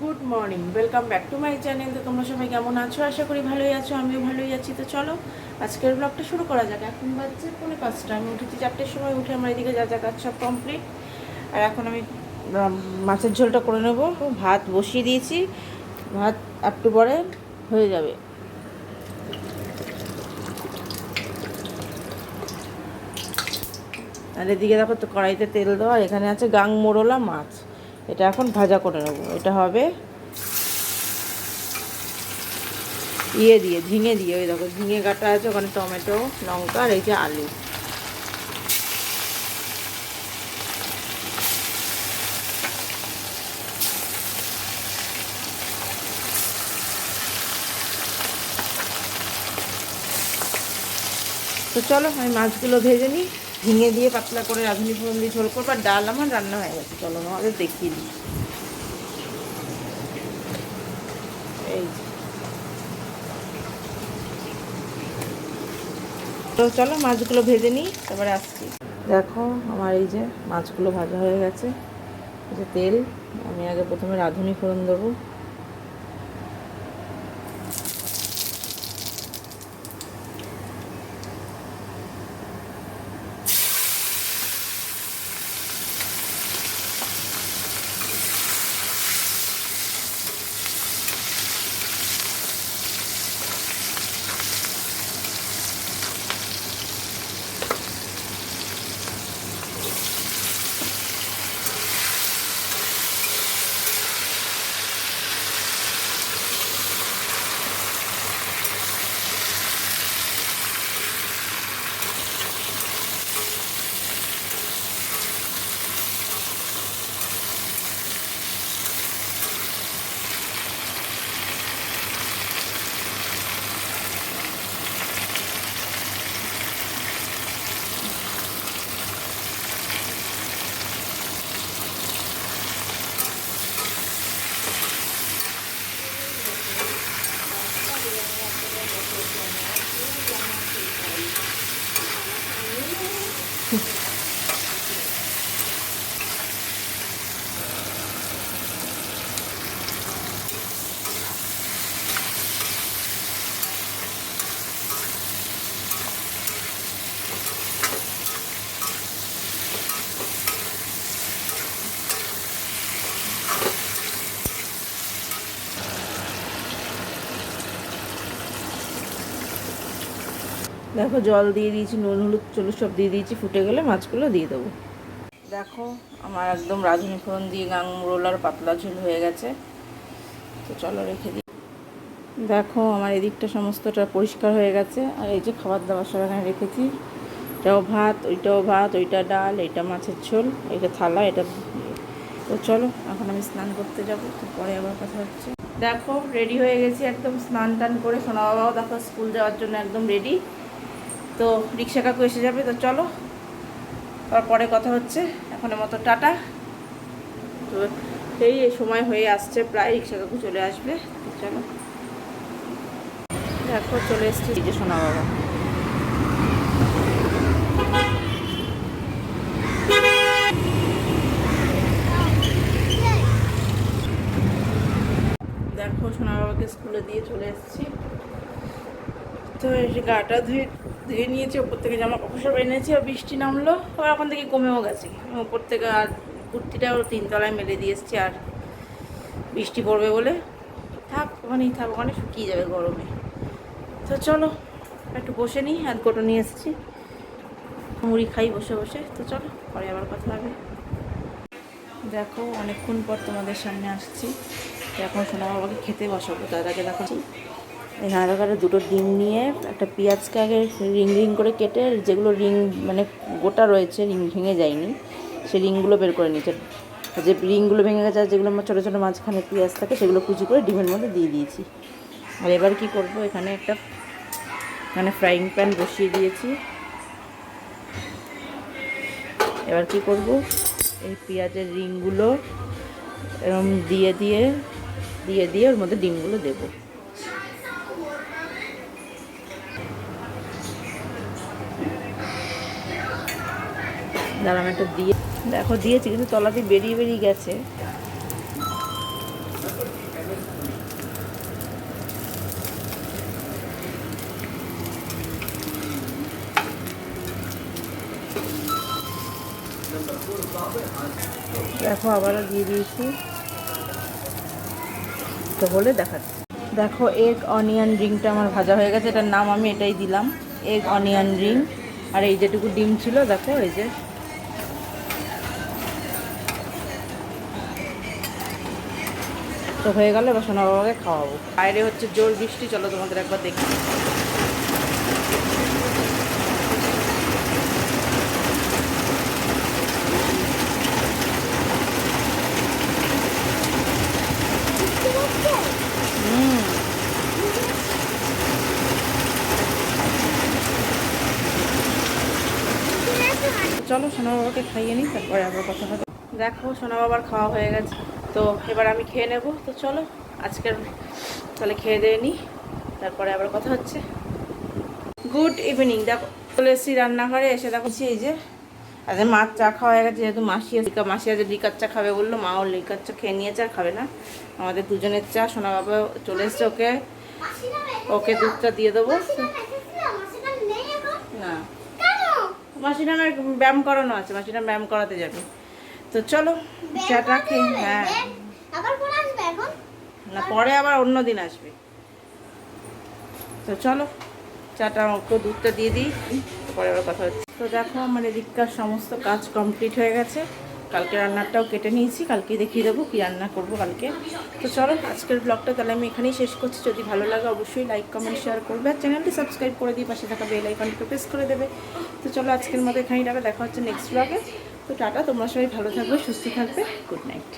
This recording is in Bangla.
Good morning welcome back to my channel তো তোমরা সবাই কেমন আছো? আশা করি ভালোই আছো, আমিও ভালোই আছি। তো চলো, আজকের ব্লগটা শুরু করা যাক। এখন বাজছে পৌনে পাঁচটা। আমি উঠেছি চারটের সময়, উঠে আমার এদিকে যা যা কাজ সব কমপ্লিট আর এখন আমি মাছের ঝোলটা করে নেব। ভাত বসিয়ে দিয়েছি। ভাত একটু পরে হয়ে যাবে। আর এদিকে দেখো তো কড়াইতে তেল দেওয়া এখানে আছে গাং মোড়লা মাছ। এটা এখন ভাজা করে নেব। এটা হবে ইয়ে দিয়ে, ঝিঙে দিয়ে। ওই দেখো, ঝিঙে কাটা আছে, ওখানে টমেটো, লঙ্কা আর এই যে আলু। তো চলো, আমি মাছগুলো ভেজে নিই। ঝিঙে দিয়ে পাতলা করে রাঁধুনি ফোড়ন দিয়ে ঝোল করব, আর ডাল আমার রান্না হয়ে গেছে। চলো আমাদের দেখিয়ে দিই। এই। তো চলো মাছগুলো ভেজে নিই তারপরে আসছি। দেখো আমার এই যে মাছগুলো ভাজা হয়ে গেছে। যে তেল, আমি আগে প্রথমে রাঁধুনি ফোড়ন দেবো। দেখো, জল দিয়ে দিয়েছি, নুন, হলুদ চলু সব দিয়ে দিয়েছি, ফুটে গেলে মাছগুলো দিয়ে দেবো। দেখো, আমার একদম রাঁধুনি ফোড়ন দিয়ে গাং রোলার পাতলা ঝোল হয়ে গেছে। তো চলো রেখে দিই। দেখো, আমার এদিকটা সমস্তটা পরিষ্কার হয়ে গেছে। আর এই যে খাবার দাবার সব এখানে রেখেছি। এটাও ভাত, ওইটাও ভাত, ওইটা ডাল এইটা মাছের ঝোল এইটা থালা, এটা তো চলো, এখন আমি স্নান করতে যাব তো পরে আবার কথা হচ্ছে। দেখো, রেডি হয়ে গেছি, একদম স্নান টান করে। সোনা বাবাও দেখো, স্কুল যাওয়ার জন্য একদম রেডি। তো রিক্সা কাকু এসে যাবে, তো চলো। তারপরে কথা হচ্ছে। এখনের মতো টাটা। তো এই সময় হয়ে আসছে, প্রায় রিক্সা কাকু চলে আসবে। চলো। দেখো, চলে এসছে। যে সোনা বাবা। দেখো, সোনা বাবাকে স্কুলে দিয়ে চলে এসেছি। তো যে গাটা ধুয়ে ধুয়ে নিয়েছি, ওপর থেকে জামা কাপড় সব এনেছি আর বৃষ্টি নামলো। আর এখন থেকে কমেও গেছে। ওপর থেকে আর কুর্তিটাও তিনতলায় মেলে দিয়ে এসছি, আর বৃষ্টি পড়বে বলে। থাক, ওখানেই থাক, ওখানে শুকিয়ে যাবে গরমে। তো চলো, একটু বসে নিই হাত গোটো নিয়ে এসেছি। মুড়ি খাই বসে বসে। তো চলো, পরে আবার কথা হবে। দেখো, অনেকক্ষণ পর তোমাদের সামনে আসছি। এখন সোনা বাবাকে খেতে বসাবো তার আগে দেখো। এখানে দেখো দুটো ডিম নিয়ে একটা পেঁয়াজকে আগে রিং রিং করে কেটে যেগুলো রিং মানে গোটা রয়েছে, রিং ভেঙে যায়নি, সেই রিংগুলো বের করে নিয়েছে। যে রিংগুলো ভেঙে গেছে আর যেগুলো আমার ছোটো ছোটো মাঝখানে পেঁয়াজ থাকে সেগুলো কুচি করে ডিমের মধ্যে দিয়ে দিয়েছি। আর এবার কি করব? এখানে একটা মানে ফ্রাইং প্যান বসিয়ে দিয়েছি। এবার কি করব? এই পেঁয়াজের রিংগুলো এরম দিয়ে দিয়ে দিয়ে দিয়ে ওর মধ্যে ডিমগুলো দেবো। দাঁড়ানো একটা দিয়ে দেখো, দিয়েছি, কিন্তু তলাতে বেরিয়ে বেরিয়ে গেছে। দেখো, আবারও দিয়ে দিয়েছি। তো বলে দেখাচ্ছি। দেখো এগ অনিয়ন রিংটা আমার ভাজা হয়ে গেছে। এটার নাম আমি এটাই দিলাম এগ অনিয়ন রিং আর এই যেটুকু ডিম ছিল, দেখো, এই যে তো হয়ে গেল, এবার সোনা বাবাকে খাওয়াবো। বাইরে হচ্ছে জোর বৃষ্টি, চলো তোমাদের একবার দেখি। চলো সোনা বাবাকে খাইয়ে নিই, তারপরে আবার কথা হবে। দেখো সোনা বাবার খাওয়া হয়ে গেছে। তো এবার আমি খেয়ে নেব। তো চলো, আজকের তাহলে খেয়ে দিয়ে নিই তারপরে আবার কথা হচ্ছে। গুড ইভিনিং দেখো, চলে এসেছি রান্নাঘরে, এসে দেখো এই যে আজ মাছ চা খাওয়া গেছে, যেহেতু মাসি লিকা মাসি আজ লিকার চা খাবে বলল মাও লিকার চা খেয়ে নিয়েছে আর খাবে না। আমাদের দুজনের চা, সোনা বাবা চলে এসছে ওকে ওকে দুধটা দিয়ে দেবো। না। মাসিনামের ব্যায়াম করানো আছে মাসিনাম ব্যায়াম করাতে যাবে। তো চলো চাটা খেয়ে হ্যাঁ। না পরে আবার অন্য দিন আসবে। তো চলো চাটা ওকে দুধটা দিয়ে দিই পরে আবার কথা হচ্ছে। তো দেখো আমার এদিককার সমস্ত কাজ কমপ্লিট হয়ে গেছে। কালকে রান্নাটাও কেটে নিয়েছি কালকে দেখিয়ে দেবো কী রান্না করব কালকে। তো চলো আজকের ব্লগটা তাহলে আমি এখানেই শেষ করছি। যদি ভালো লাগে অবশ্যই লাইক কমেন্ট শেয়ার করবে। আর চ্যানেলটি সাবস্ক্রাইব করে দিয়ে পাশে থাকা বেল আইকনটা প্রেস করে দেবে। তো চলো আজকের মতো এখানেই রাখা। দেখা হচ্ছে নেক্সট ব্লগে তো টাটা তোমরা সবাই ভালো থাকবে সুস্থ থাকবে গুড নাইট।